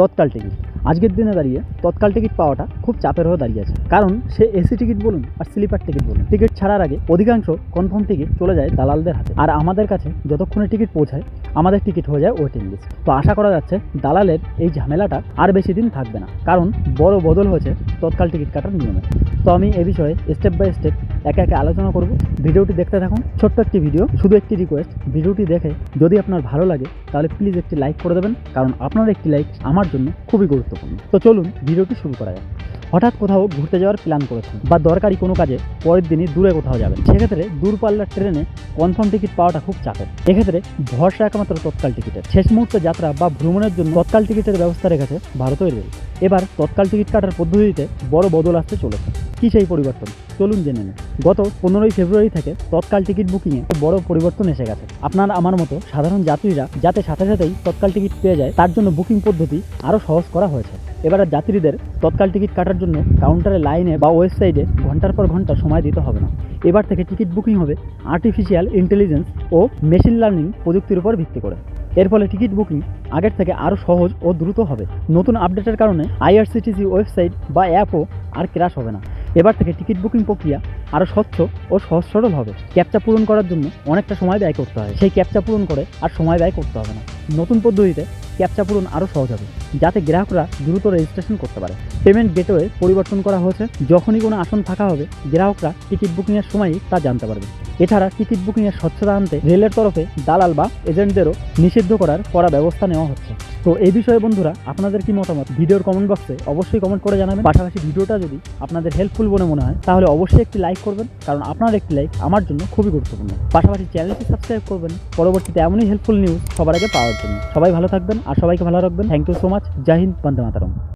তৎকাল ticket. আজকের দিনে দাঁড়িয়ে তৎকাল টিকিট পাওয়াটা খুব চাপের হয়ে দাঁড়িয়ে আছে। কারণ সে এসি টিকিট বলুন আর স্লিপার টিকিট বলুন। টিকিট ছাড়ার আগে অধিকাংশ কনফার্ম টিকিট চলে যায় দালালদের হাতে। আর আমাদের কাছে যতক্ষণে টিকিট পৌঁছায় আমাদের টিকিট হয়ে যায় ওয়েটিং লিস্ট তো আশা করা যাচ্ছে দালালের এই ঝামেলাটা আর বেশি দিন থাকবে না, কারণ বড় বদল হয়েছে তৎকাল টিকিট কাটার নিয়মে। তো আমি এ বিষয়ে স্টেপ বাই স্টেপ একে একে আলোচনা করব। ভিডিওটি দেখতে থাকুন। ছোট্ট একটি ভিডিও শুধু একটি রিকোয়েস্ট ভিডিওটি দেখে যদি আপনার ভালো লাগে, তাহলে প্লিজ একটি লাইক করে দেবেন, কারণ আপনার একটি লাইক আমার জন্য খুবই গুরুত্বপূর্ণ। তো চলুন ভিডিওটি শুরু করা যাক। হঠাৎ কোথাও ঘুরতে যাওয়ার প্ল্যান করেছেন বা দরকারি কোনো কাজে পরের দিনই দূরে কোথাও যাবেন। সেক্ষেত্রে দূরপাল্লার ট্রেনে কনফার্ম টিকিট পাওয়াটা খুব চাপের। এক্ষেত্রে ভরসা একমাত্র তৎকাল টিকিটের। শেষ মুহূর্তে যাত্রা বা ভ্রমণের জন্য তৎকাল টিকিটের ব্যবস্থা রেখেছে ভারতীয় রেল এবার তৎকাল টিকিট কাটার পদ্ধতিতে বড় বদল আসতে চলেছে। কী সেই পরিবর্তন? চলুন জেনে নিন গত পনেরোই ফেব্রুয়ারি থেকে তৎকাল টিকিট বুকিংয়ে বড় পরিবর্তন এসে গেছে। আপনার আমার মতো সাধারণ যাত্রীরা যাতে সাথে সাথেই তৎকাল টিকিট পেয়ে যায়, তার জন্য বুকিং পদ্ধতি আরও সহজ করা হয়েছে। এবার যাত্রীদের তৎকাল টিকিট কাটার জন্য কাউন্টারে লাইনে বা ওয়েবসাইটে ঘণ্টার পর ঘণ্টা সময় দিতে হবে না। এবার থেকে টিকিট বুকিং হবে আর্টিফিশিয়াল ইন্টেলিজেন্স ও মেশিন লার্নিং প্রযুক্তির উপর ভিত্তি করে। এর ফলে টিকিট বুকিং আগের থেকে আরও সহজ ও দ্রুত হবে। নতুন আপডেটের কারণে আইআরসিটিসি ওয়েবসাইট বা অ্যাপও আর ক্রাশ হবে না। এবার থেকে টিকিট বুকিং প্রক্রিয়া আরও স্বচ্ছ ও সহজ সরল হবে। ক্যাপচা পূরণ করার জন্য অনেকটা সময় ব্যয় করতে হয়। সেই ক্যাপচা পূরণ করে আর সময় ব্যয় করতে হবে না। নতুন পদ্ধতিতে ক্যাপচা পূরণ আরও সহজ হবে, যাতে গ্রাহকরা দ্রুত রেজিস্ট্রেশন করতে পারে। পেমেন্ট গেটওয়ে পরিবর্তন করা হয়েছে, যখনই কোনো আসন থাকা হবে, গ্রাহকরা টিকিট বুকিংয়ের সময়ই তা জানতে পারবে। এছাড়া টিকিট বুকিংয়ের স্বচ্ছতা আনতে রেলের তরফে দালাল বা এজেন্টদেরও নিষিদ্ধ করার কড়া ব্যবস্থা নেওয়া হচ্ছে। তো এই বিষয়ে বন্ধুরা, আপনাদের কি মতামত? ভিডিওর কমেন্ট বক্সে অবশ্যই কমেন্ট করে জানাবেন। পাশাপাশি ভিডিওটা যদি আপনাদের হেল্পফুল বলে মনে হয়, তাহলে অবশ্যই একটি লাইক করবেন, কারণ আপনার একটি লাইক আমার জন্য খুবই গুরুত্বপূর্ণ। পাশাপাশি চ্যানেলটি সাবস্ক্রাইব করবেন, পরবর্তীতে এমনই হেল্পফুল নিউজ সবার আগে পাওয়ার জন্য। সবাই ভালো থাকবেন, আর সবাইকে ভালো রাখবেন। থ্যাংক ইউ সো মাচ জাহিন্দ বন্দে মাতারম।